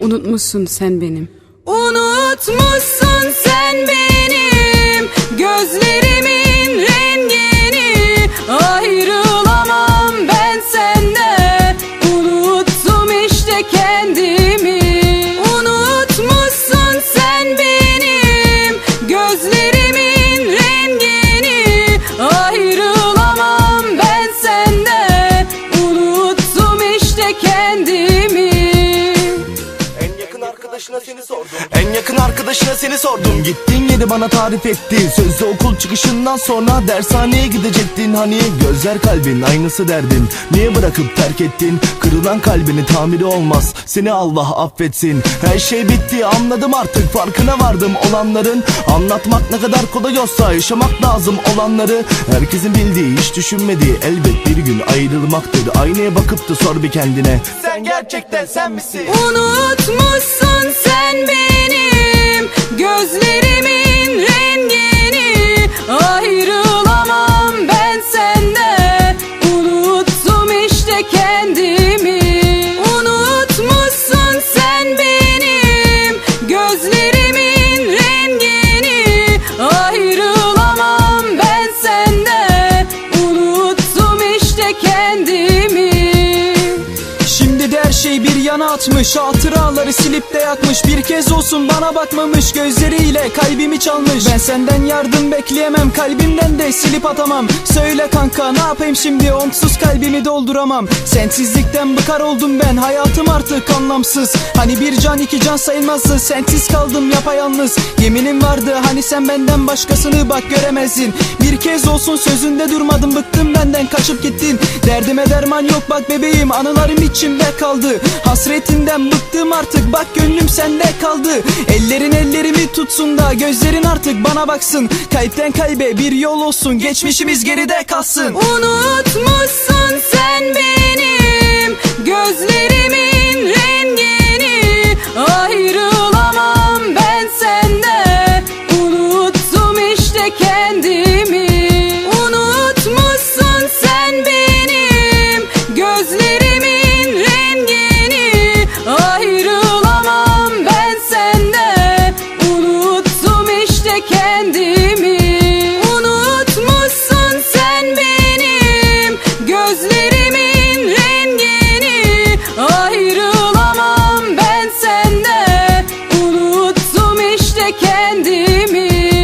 Unutmuşsun sen benim. Unutmuşsun sen benim gözlerimin En yakın arkadaşına seni sordum. Gittin yeri bana tarif etti Sözlü okul çıkışından sonra Dershaneye gidecektin. Hani Gözler kalbin aynısı derdin. Niye bırakıp terk ettin? Kırılan kalbini tamiri olmaz. Seni Allah affetsin. Her şey bitti anladım artık. Farkına vardım olanların. Anlatmak ne kadar kolay olsa Yaşamak lazım olanları. Herkesin bildiği hiç düşünmediği Elbet bir gün ayrılmaktır. Aynaya bakıp da sor bir kendine Sen gerçekten sen misin? Unutmuşsun sen benim gözlerimin yana atmış Hatıraları silip de yakmış. Bir kez olsun bana bakmamış Gözleriyle kalbimi çalmış. Ben senden yardım bekleyemem Kalbimden de silip atamam. Söyle kanka ne yapayım şimdi? Onsuz kalbimi dolduramam. Sensizlikten bıkar oldum ben Hayatım artık anlamsız. Hani bir can iki can sayılmazdı Sensiz kaldım yapayalnız. Yeminim vardı hani sen benden başkasını bak göremezdin. Bir kez olsun sözünde durmadım Bıktım benden kaçıp gittin. Derdime derman yok bak bebeğim Anılarım içimde kaldı Hasretinden bıktım artık Bak gönlüm sende kaldı. Ellerin ellerimi tutsun da Gözlerin artık bana baksın. Kalpten kalbe bir yol olsun Geçmişimiz geride kalsın. Unutmuşsun sen benim kimi